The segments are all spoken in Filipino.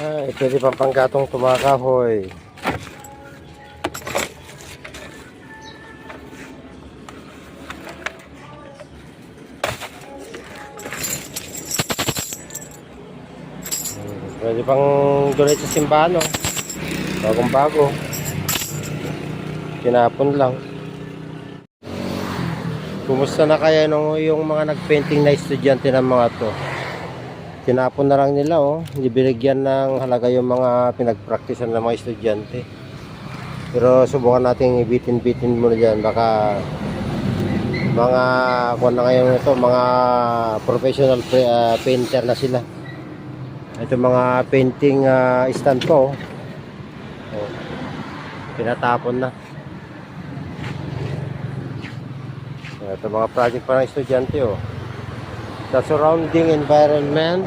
Ay, pwede pang panggatong tumakahoy. Hmm, Pwede pang donate sa simbahan, no? Bagong bago. Kinapon lang. Kumusta na kaya nung yung mga nagpainting na estudyante ng mga to? Tinapon na lang nila oh. Hindi binigyan ng halaga yung mga pinagpraktisan ng mga estudyante. Pero subukan natin ibitin-bitin muna dyan. Baka mga kung na ngayon ito, mga professional pre- ah, painter na sila. Ito mga painting ah, stand ko. Oh. Oh. Pinatapon na. Ito mga project pa ng estudyante oh. The surrounding environment,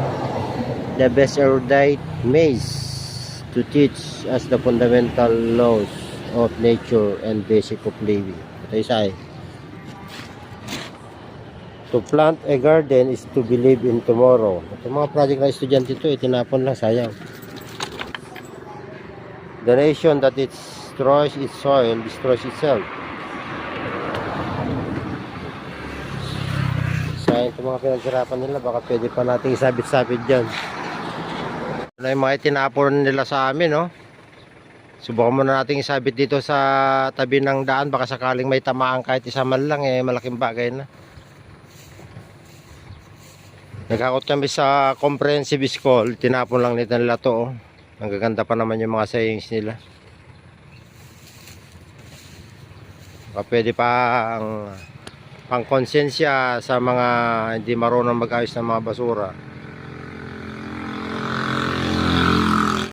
the best erudite maze to teach us the fundamental laws of nature and basic of living. Ito isa eh. To plant a garden is to believe in tomorrow. Ito mga project ng estudyante ito, eh, tinapon lang, sayang. The nation that destroys its soil destroys itself. Sayang itong mga pinagsirapan nila, baka pwede pa nating isabit-sabit dyan. Ano yung mga itinapon nila sa amin, no? Subukan muna nating isabit dito sa tabi ng daan, baka sakaling may tamaan kahit isa man lang, eh, malaking bagay na. Nagkakot kami sa comprehensive school, tinapon lang nito nila to, oh. Ang gaganda pa naman yung mga sayings nila. Baka pwede pa ang pangkonsensya sa mga hindi marunong mag-ayos ng mga basura.